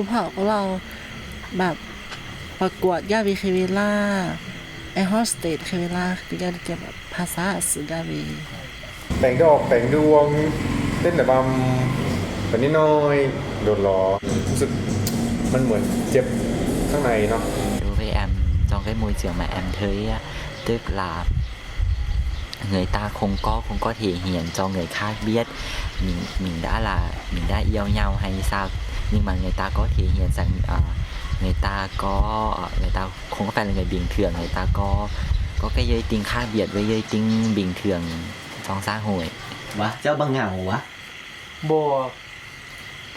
ุภาพของเราแบบประกวดยาวีเคเวล่าไอฮอสเตดเคเวล่าที่การเก็บภาษาสุดาวี แต่งดออกแต่งดวง เล่นแต่บัมปน้น้อย โดดล้อรู้สึกมันเหมือนเจ็บข้างในเนาะดูไปแอมจองให้มวยเสียงมาแอมเทย์ตึกลาบเงยตาคงก็คงก็เหี่ยเหียนจองเงยคาดเบียดมิงมิได้ละมิได้เยี่ยวเยี่งาให้ทราบ nhưng mà người ta có thể hiện rằng uh, người ta có người ta không phải là người bình thường người ta có có cái giới tính khác biệt với g i ớ tính bình thường trong xã hội วะ เจ้าบังเหงาวะบัว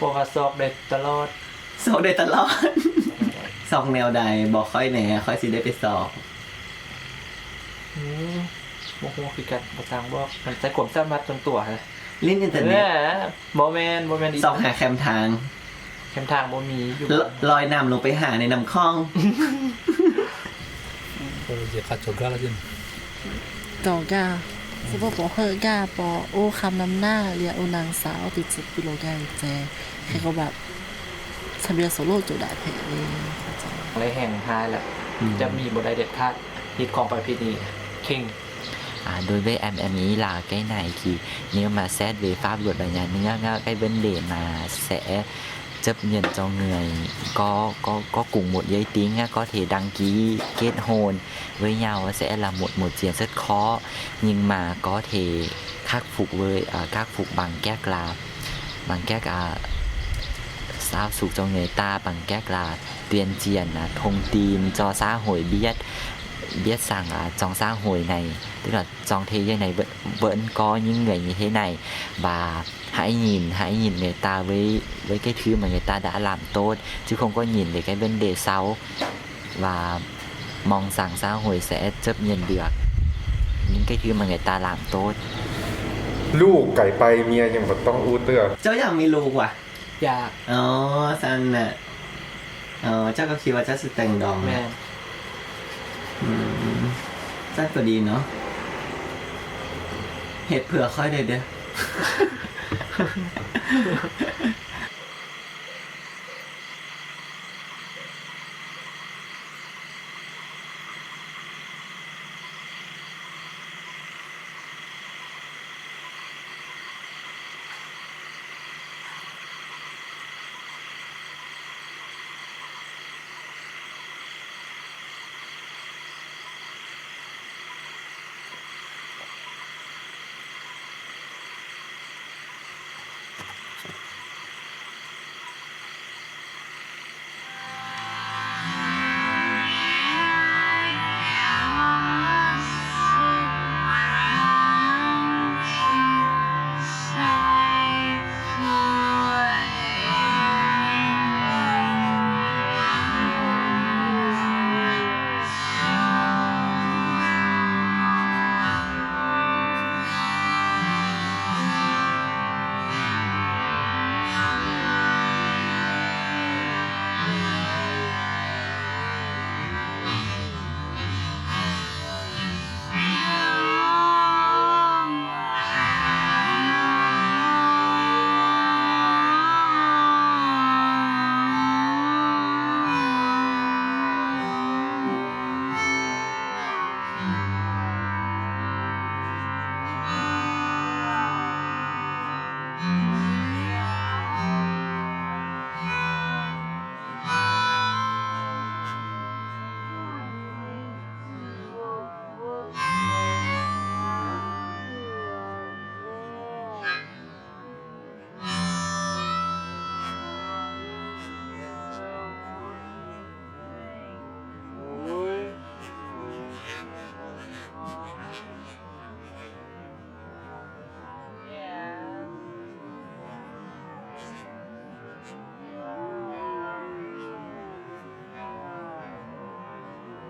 ปวดศอบเด็ดตลอด สอบเด็ดตลอด สอบแนวใดบอกค่อยแน่ค่อยสิได้ไปสอบอืมโมโหคือกันประางบอกมันใช้ขวมสร้างมาจนตัวเลยลิ้นอินเทอร์เน็ตเนโมเมนโมเมนสอบหาแคมทางเข็มทางบนมีอยู่ลอยน้ำลงไปหาในน้ำคลองโอ้ยขัดจบแล้วจริงต่อกาสบบอกเฮอกาปอโอ้คำนำหน้า เรียโอนางสาว ติดสิบกิโลกรัมแจใครเขาแบบเรียโซโลจุดได้เพลงเลยแห่งท้ายแหละจะมีบทใดเด็ดขาดฮิตของไปริเนี้คิงอ่าโดยเวแอมแอมนี้ลาใกล้ไหนคือเนื้อมาแซดเวฟ้าบทบรรยายเนื้อเงาใกล้เบนเดมาแส chấp nhận cho người có có có cùng một giới tính á, có thể đăng ký kết hôn với nhau sẽ là một một chuyện rất khó nhưng mà có thể khắc phục với uh, khắc phục bằng cách là bằng cách uh, giáo dục cho người ta bằng cách là tuyên truyền uh, thông tin cho xã hội biết biết rằng à, trong xã hội này tức là trong thế giới này vẫn vẫn có những người như thế này và hãy nhìn hãy nhìn người ta với với cái thứ mà người ta đã làm tốt chứ không có nhìn về cái vấn đề sau và mong rằng xã hội sẽ chấp nhận được những cái thứ mà người ta làm tốt ลูกไก่ไปเมียยังบ่ต้องอู้เตื้อเจ้าอยากมีลูกว่ะอยากอ๋อซันน่ะอ๋อเจ้าก็คิดว่าเจ้าสิแต่งดองแม่แซ่บก็ดีเนาะเห็ดเผื่อค่อยเด็ดเด้อ